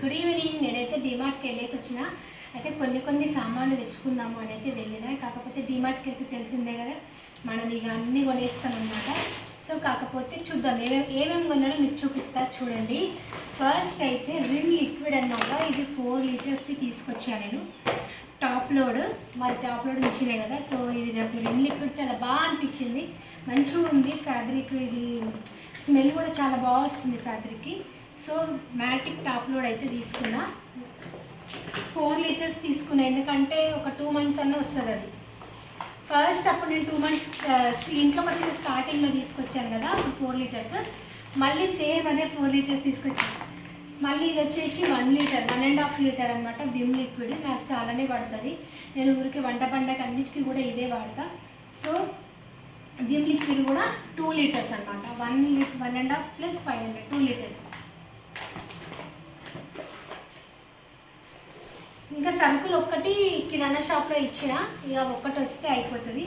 Good evening నేనైతే డిమార్ట్కి వెళ్ళేసి వచ్చిన. అయితే కొన్ని కొన్ని సామాన్లు తెచ్చుకుందాము అని అయితే వెళ్ళిన. కాకపోతే డిమార్ట్కి వెళ్తే తెలిసిందే కదా మనం ఇక అన్నీ కొనేస్తాం అనమాట సో కాకపోతే చూద్దాం. ఏమేమి ఏమేమి కొన్నారో మీకు చూపిస్తా చూడండి. ఫస్ట్ అయితే రిన్ లిక్విడ్ అన్నమాట. ఇది ఫోర్ లీటర్స్కి తీసుకొచ్చాను నేను. టాప్ లోడ్ మరి టాప్ లోడ్ మిషనే కదా. సో ఇది నాకు రిన్ లిక్విడ్ చాలా బాగా అనిపించింది. మంచిగా ఉంది ఫ్యాబ్రిక్. ఇది స్మెల్ కూడా చాలా బాగా వస్తుంది ఫ్యాబ్రిక్కి. సో మ్యాటిక్ టాప్ లోడ్ అయితే తీసుకున్నా. ఫోర్ లీటర్స్ తీసుకున్నా. ఎందుకంటే ఒక టూ మంత్స్ అన్న వస్తుంది అది. ఫస్ట్ అప్పుడు నేను టూ మంత్స్ ఇంట్లో వచ్చిన స్టార్టింగ్లో తీసుకొచ్చాను కదా ఫోర్ లీటర్స్ మళ్ళీ సేమ్ అదే ఫోర్ లీటర్స్ తీసుకొచ్చాను. మళ్ళీ ఇది వచ్చేసి one litre one and half litre అనమాట విమ్ లిక్విడ్ నాకు చాలానే పడుతుంది. నేను ఊరికి వంట పండగ అన్నిటికీ కూడా ఇదే వాడతా. సో విమ్ లిక్విడ్ కూడా టూ లీటర్స్ అనమాట one one and half plus five hundred two litres ఇంకా సరుకులు ఒక్కటి కిరాణా షాప్లో ఇచ్చిన ఇక ఒక్కటి వస్తే అయిపోతుంది.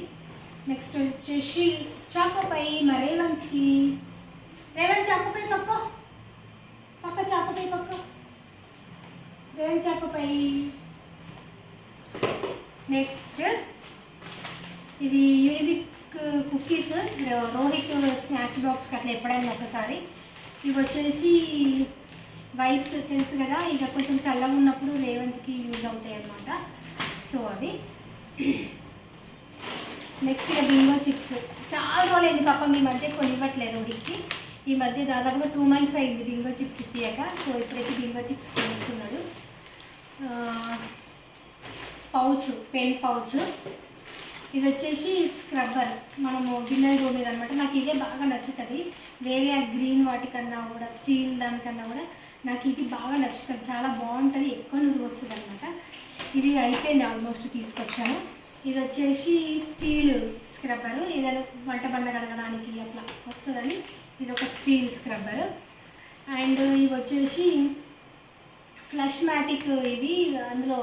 నెక్స్ట్ వచ్చేసి చాపపై మరేవంతి రేవంత్ చాపపై పక్క. పక్క చాపపై పక్క. రేవంత్ చాపపై నెక్స్ట్ ఇది Unibic cookies Rohit snacks box అట్లా ఎప్పుడైనా ఒకసారి. ఇవి వచ్చేసి వైబ్స్ తెలుసు కదా ఇక కొంచెం చల్లగా ఉన్నప్పుడు రేవంత్కి యూజ్ అవుతాయి అన్నమాట. సో అది నెక్స్ట్ ఇక బింగో చిప్స్. చాలా రోజులైంది పాప మీ మధ్య కొనివ్వట్లేదు ఉడికి. ఈ మధ్య దాదాపుగా టూ మంత్స్ అయింది బింగో చిప్స్ ఇప్పాక సో ఇప్పుడైతే బింగో చిప్స్ కొనుక్కున్నాడు. Pouch pen pouch. ఇది వచ్చేసి స్క్రబ్బర్. మనము గిన్నెలు తోమేది అనమాట నాకు ఇదే బాగా నచ్చుతుంది. వేరే ఆ గ్రీన్ వాటికన్నా కూడా స్టీల్ దానికన్నా కూడా నాకు ఇది బాగా నచ్చుతుంది. చాలా బాగుంటుంది. ఎక్కువ నువ్వు వస్తుంది అనమాట ఇది అయిపోయింది ఆల్మోస్ట్ తీసుకొచ్చాను. ఇది వచ్చేసి స్టీల్ స్క్రబ్బర్. ఏదైనా వంట బండ కడగడానికి అట్లా వస్తుందని ఇది ఒక స్టీల్ స్క్రబ్బర్. అండ్ ఇవి వచ్చేసి ఫ్లష్ మ్యాటిక్ ఇవి అందులో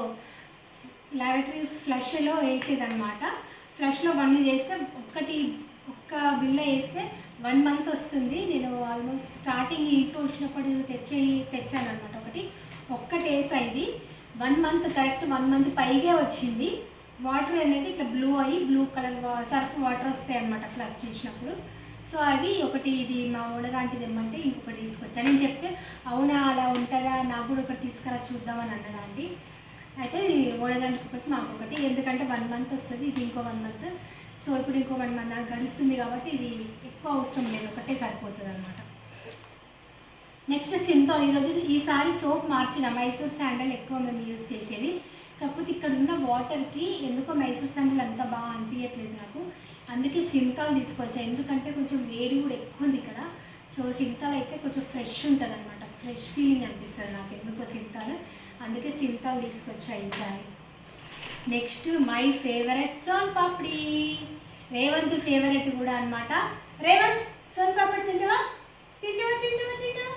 లాబరేటరీ ఫ్లష్లో వేసేదనమాట ఫ్లష్లో వన్ చేస్తే ఒక్కటి ఒక్క బిల్ల వేస్తే వన్ మంత్ వస్తుంది. నేను ఆల్మోస్ట్ స్టార్టింగ్ ఇంట్లో వచ్చినప్పుడు తెచ్చి తెచ్చాను అనమాట ఒకటి. ఒక్కటి వేసా one month correct one month పైగే వచ్చింది. వాటర్ అనేది ఇట్లా బ్లూ అయ్యి బ్లూ కలర్ సర్ఫ్ వాటర్ వస్తాయి అనమాట ఫ్లష్ చేసినప్పుడు. సో అవి ఒకటి ఇది మా ఓడలాంటిది ఏమంటే ఇంకొకటి తీసుకొచ్చాను నేను చెప్తే అవునా అలా ఉంటుందా? నాకు కూడా ఒకటి తీసుకురా చూద్దామని అన్నదాంటి అయితే ఓడరాంటి ఒకటి మాకు ఒకటి ఎందుకంటే వన్ మంత్ వస్తుంది ఇది ఇంకో వన్ మంత్. సో ఇప్పుడు ఇంకో వన్ మంత్ గడుస్తుంది కాబట్టి ఇది ఎక్కువ అవసరం లేదు ఒకటే సరిపోతుంది అనమాట నెక్స్ట్ సింథాల్ ఈరోజు ఈసారి సోప్ మార్చిన మైసూర్ శాండల్ ఎక్కువ మేము యూజ్ చేసేది. కాకపోతే ఇక్కడ ఉన్న వాటర్కి ఎందుకో మైసూర్ శాండల్ అంత బాగా అనిపించట్లేదు నాకు. అందుకే సింథాల్ తీసుకొచ్చా. ఎందుకంటే కొంచెం వేడి కూడా ఎక్కువ ఉంది ఇక్కడ. సో సింథాల్ అయితే కొంచెం ఫ్రెష్ ఉంటుంది అనమాట ఫ్రెష్ ఫీలింగ్ అనిపిస్తుంది నాకు ఎందుకో సింథాల్ అందుకే సింథాల్ తీసుకొచ్చా ఈసారి. Next my favourite son papdi. Revanth favourite కూడా అనమాట రేవంత్ సోన్ పాపిడి తింటావా? తింటావా తింటావా తింటావా?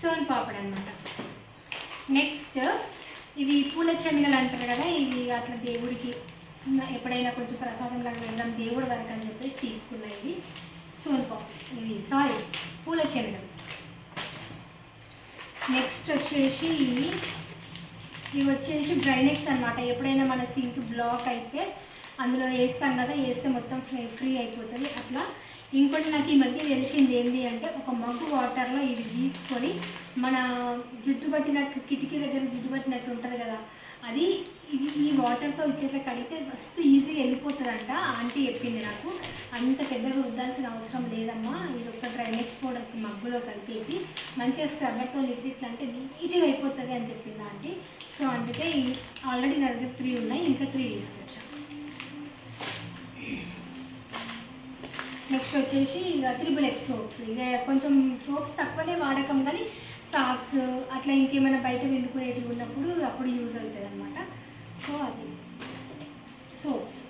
సోన్ పాపిడి అనమాట నెక్స్ట్ ఇవి పూల శనగలు అంటారు కదా ఇవి అట్లా దేవుడికి ఎప్పుడైనా కొంచెం ప్రసాదం లాగా వెళ్దాం దేవుడి వరకు అని చెప్పేసి తీసుకున్నా ఇది సోన్ పాపిడి. ఇవి సారీ పూల శనగలు నెక్స్ట్ వచ్చేసి ఇవి వచ్చేసి డ్రైనెక్స్ అనమాట ఎప్పుడైనా మన సింక్ బ్లాక్ అయితే అందులో వేస్తాం కదా వేస్తే మొత్తం ఫ్రీ ఫ్రీ అయిపోతుంది. అట్లా ఇంకోటి నాకు ఈ మధ్య తెలిసింది ఏంటి అంటే ఒక మగ్గు వాటర్లో ఇవి తీసుకొని మన జుట్టు పట్టిన కిటికీ దగ్గర జుట్టు పట్టినట్టు ఉంటుంది కదా అది ఇది ఈ వాటర్తో ఇట్లా కడిగితే మస్తు ఈజీగా వెళ్ళిపోతుందంట. ఆంటీ చెప్పింది నాకు అంత పెద్దగా రుద్దాల్సిన అవసరం లేదమ్మా. ఇది ఒక డ్రైనేజ్ పౌడర్ మగ్గులో కలిపేసి మంచిగా స్క్రబ్బర్తో ఇట్లా ఇట్లా అంటే నీట్గా అయిపోతుంది అని చెప్పింది ఆంటీ. సో అందుకే ఆల్రెడీ నా దగ్గర త్రీ ఉన్నాయి ఇంకా త్రీ తీసుకొచ్చాను నెక్స్ట్ వచ్చేసి ఇక త్రిబుల్ ఎక్స్ సోప్స్ ఇక కొంచెం సోప్స్ తక్కువనే వాడకం కానీ సాక్స్ అట్లా ఇంకేమైనా బయట వండుకునేటివి ఉన్నప్పుడు అప్పుడు యూజ్ అవుతుంది అనమాట సో అది సోప్స్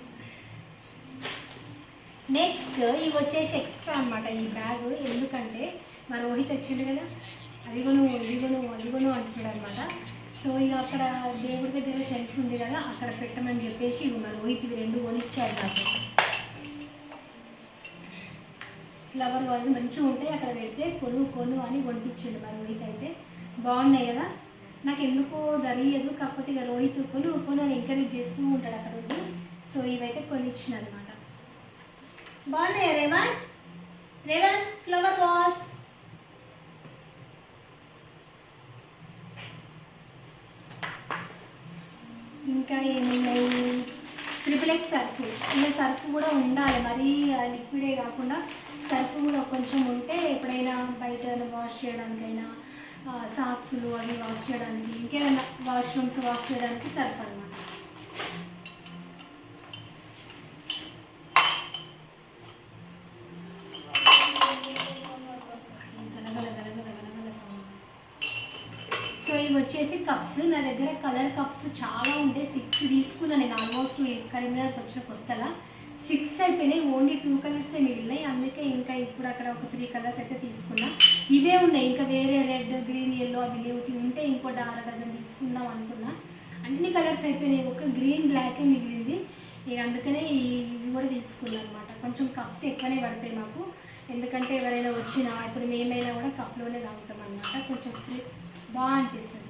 నెక్స్ట్ ఇవి వచ్చేసి ఎక్స్ట్రా అనమాట ఈ బ్యాగ్ ఎందుకంటే మా రోహిత్ వచ్చిండు కదా అదిగోను ఇదిగోను అదిగోను అంటున్నాడు అనమాట సో ఇక అక్కడ దేవుడి దగ్గర షెల్ఫ్ ఉంది కదా అక్కడ పెట్టమని చెప్పేసి ఇవి మా రోహిత్ ఇవి రెండు కొనిచ్చారు నాకు. ఫ్లవర్ వాజ్ మంచిగా ఉంటాయి అక్కడ పెడితే కొను కొను అని కొనిపించిండు మరి రోహిత్ అయితే. బాగున్నాయి కదా? నాకు ఎందుకో ధరియదు కాకపోతే ఇక రోహిత్ కొను కొను అని ఎంకరేజ్ చేస్తూ ఉంటాడు అక్కడ ఉండి. సో ఇవైతే కొనిచ్చిన అనమాట బాగున్నాయా రేవన్? రేవన్ ఫ్లవర్ వాస్ ఇంకా ఏమున్నాయి? ట్రిపుల్ ఎక్స్ సర్ఫ్ ఇలా సర్ఫ్ కూడా ఉండాలి. మరీ లిక్విడే కాకుండా సర్ఫ్ కూడా కొంచెం ఉంటే ఎప్పుడైనా బయట వాష్ చేయడానికైనా సాక్స్లు అవి వాష్ చేయడానికి ఇంకేమైనా వాష్రూమ్స్ వాష్ చేయడానికి సర్ఫ్ అనమాట సో ఇవి వచ్చేసి కప్స్. నా దగ్గర కలర్ కప్స్ చాలా ఉంటాయి సిక్స్ తీసుకున్నాను నేను ఆల్మోస్ట్ కరీంనగర్కి వచ్చిన కొత్తలా. సిక్స్ అయిపోయినాయి. ఓన్లీ టూ కలర్సే మిగిలినాయి. ఇప్పుడు అక్కడ ఒక త్రీ కలర్స్ అయితే తీసుకున్నా. ఇవే ఉన్నాయి. ఇంకా వేరే రెడ్ గ్రీన్ ఎల్లో అవి లేవు. ఉంటే ఇంకో అర డజన్ తీసుకుందాం అనుకున్నా. అన్ని కలర్స్ అయిపోయినాయి. ఒక గ్రీన్ బ్లాకే మిగిలింది. ఇక అందుకనే ఇవి కూడా తీసుకున్నాను అనమాట కొంచెం కప్స్ ఎక్కువనే పడతాయి మాకు. ఎందుకంటే ఎవరైనా వచ్చినా ఇప్పుడు మేమైనా కూడా కప్లోనే తాగుతాం అనమాట కొంచెం ఫ్రీ బాగా అనిపిస్తుంది.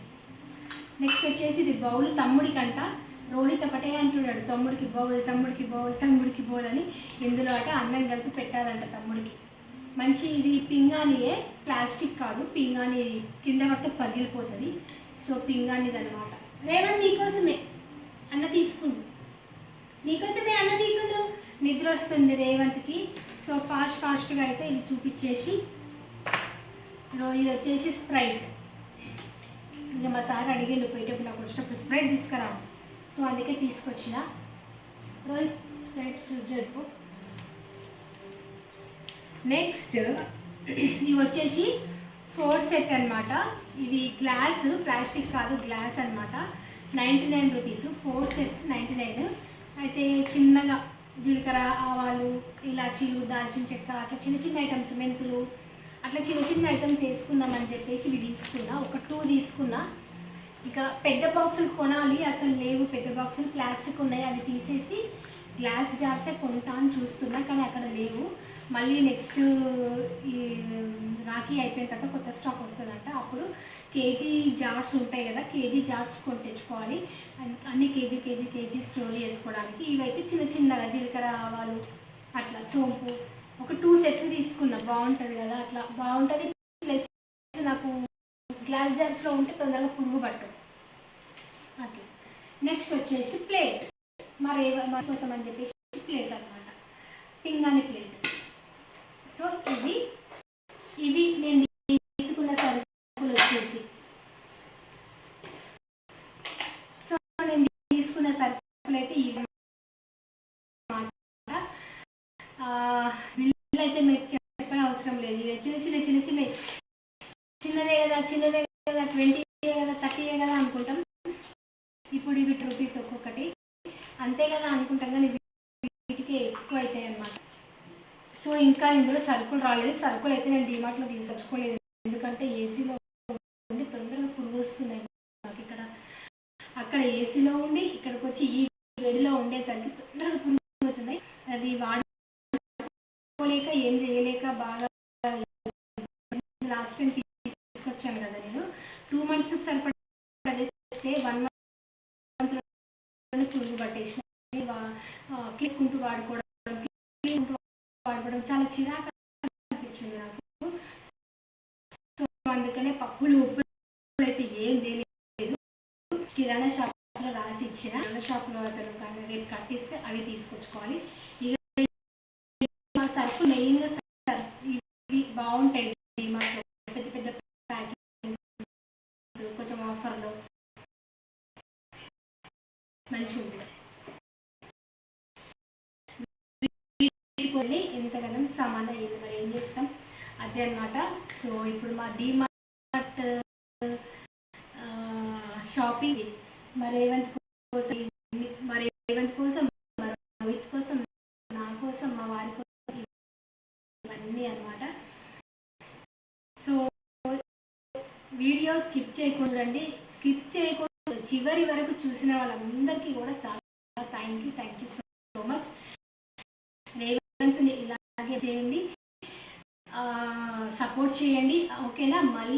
నెక్స్ట్ వచ్చేసి ఇది బౌల్ తమ్ముడికంట రోహిత్ ఒకటే అంటున్నాడు. తమ్ముడికి బౌల్ తమ్ముడికి బౌల్ తమ్ముడికి బౌల్ అని. ఇందులో అట అన్నం కలిపి పెట్టాలంట తమ్ముడికి. మంచి ఇది పింగాణియే ప్లాస్టిక్ కాదు పింగాణి కింద పడితే పగిలిపోతుంది. సో పింగాణిది అనమాట రేవంత్ నీకోసమే అన్న తీసుకుండు. నీకోసమే అన్న తీసుకుండు. నిద్ర వస్తుంది రేవంత్కి. సో ఫాస్ట్ ఫాస్ట్గా అయితే ఇది చూపించేసి ఇది వచ్చేసి స్ప్రైట్. ఇక మా సార్ అడిగిండు పోయేటప్పుడు నాకు వచ్చినప్పుడు స్ప్రైట్ తీసుకురా. సో అందుకే తీసుకొచ్చిన. రోజు స్ప్రైట్ ఫ్రిడ్జ్ పెట్టుకో నెక్స్ట్ ఇవి వచ్చేసి ఫోర్ సెట్ అన్నమాట. ఇవి గ్లాస్ ప్లాస్టిక్ కాదు గ్లాస్ అన్నమాట. Ninety nine rupees four set ninety nine అయితే చిన్నగా జీలకర్ర ఆవాలు ఇలాచీలు దాల్చిన చెక్క అట్లా చిన్న చిన్న ఐటమ్స్ మెంతులు అట్లా చిన్న చిన్న ఐటమ్స్ వేసుకుందామని చెప్పేసి ఇవి తీసుకున్నా. ఒక టూ తీసుకున్నా. ఇక పెద్ద బాక్సులు కొనాలి అసలు లేవు. పెద్ద బాక్సులు ప్లాస్టిక్ ఉన్నాయి. అవి తీసేసి గ్లాస్ జార్సే కొంటా అని చూస్తున్నా కానీ అక్కడ లేవు. మళ్ళీ నెక్స్ట్ ఈ రాఖీ అయిపోయిన తర్వాత కొత్త స్టాక్ వస్తుందంట. అప్పుడు కేజీ జార్స్ ఉంటాయి కదా కేజీ జార్స్ కొని తెచ్చుకోవాలి అన్ని కేజీ కేజీ కేజీ స్టోర్ చేసుకోవడానికి. ఇవైతే చిన్న చిన్నగా జీలకర్ర ఆవాలు అట్లా సోంపు ఒక టూ సెట్స్ తీసుకున్నా. బాగుంటుంది కదా అట్లా. బాగుంటుంది ప్లస్ నాకు గ్లాస్ జార్స్లో ఉంటే తొందరగా పురుగు పట్టదు అట్లా. నెక్స్ట్ వచ్చేసి ప్లేట్ మరి మా కోసం అని చెప్పేసి ప్లేట్ అనమాట పింగాని ప్లేట్ సో ఇవి ఇవి నేను తీసుకున్న సరుకులు వచ్చేసి సో నేను తీసుకున్న సరుకులు అయితే ఇవి అన్నమాట. ఆ, బిల్లు అయితే మీకు చెప్పని అవసరం లేదు ఇది చిన్న చిన్న చిన్న చిన్న చిన్నదే కదా చిన్నదే కదా ట్వంటీ కదా థర్టీ కదా అనుకుంటాం ఇప్పుడు ఇవి రూపీస్ ఒక్కొక్కటి అంతే కదా అనుకుంటాం కానీ వీటికి ఎక్కువ అవుతాయి అన్నమాట సో ఇంకా ఇందులో సరుకులు రాలేదు. సరుకులు అయితే నేను డిమార్ట్లో తీసుకొచ్చుకోలేదు. ఎందుకంటే ఏసీలో ఉండి తొందరగా పురుగు వస్తున్నాయి. నాకు ఇక్కడ అక్కడ ఏసీలో ఉండి ఇక్కడికి వచ్చి ఈ వేడిలో ఉండేసరికి తొందరగా పురుగు అవుతున్నాయి అది వాడుకోలేక ఏం చేయలేక బాగా లాస్ట్ టైం తీసుకొచ్చాను కదా నేను. టూ మంత్స్కి సరిపడా వన్ మంత్ పురుగు పట్టేసిన తీసుకుంటూ వాడుకోవడం వాడుకోవడం చాలా చిరాకు అనిపించింది నాకు. సో అందుకనే పప్పులు ఉప్పులు అయితే ఏం తెలియలేదు. కిరాణా షాప్లో రాసి ఇచ్చిన. కిరాణా షాప్లో అతను రేపు కట్టిస్తే అవి తీసుకొచ్చుకోవాలి. ఇక మా సరుకు మెయిన్గా సరుకు ఇవి బాగుంటాయి డిమార్ట్లో పెద్ద పెద్ద ప్యాకింగ్ కొంచెం ఆఫర్లో మంచిగా ఉంటుంది కొన్ని ఎంతగానో సామాన్ అయ్యింది మరి ఏం చేస్తాం? అదే అన్నమాట. సో ఇప్పుడు మా డిమార్ట్ షాపింగ్ మరి రేవంత్ కోసం మరి రేవంత్ కోసం రోహిత్ కోసం నా కోసం మా వారి కోసం ఇవన్నీ అన్నమాట. సో వీడియో స్కిప్ చేయకుండా స్కిప్ చేయకుండా చివరి వరకు చూసిన వాళ్ళందరికీ కూడా చాలా thank you. Thank you so much. రేవంత్ని చేయండి సపోర్ట్ చేయండి. ఓకేనా? మళ్ళీ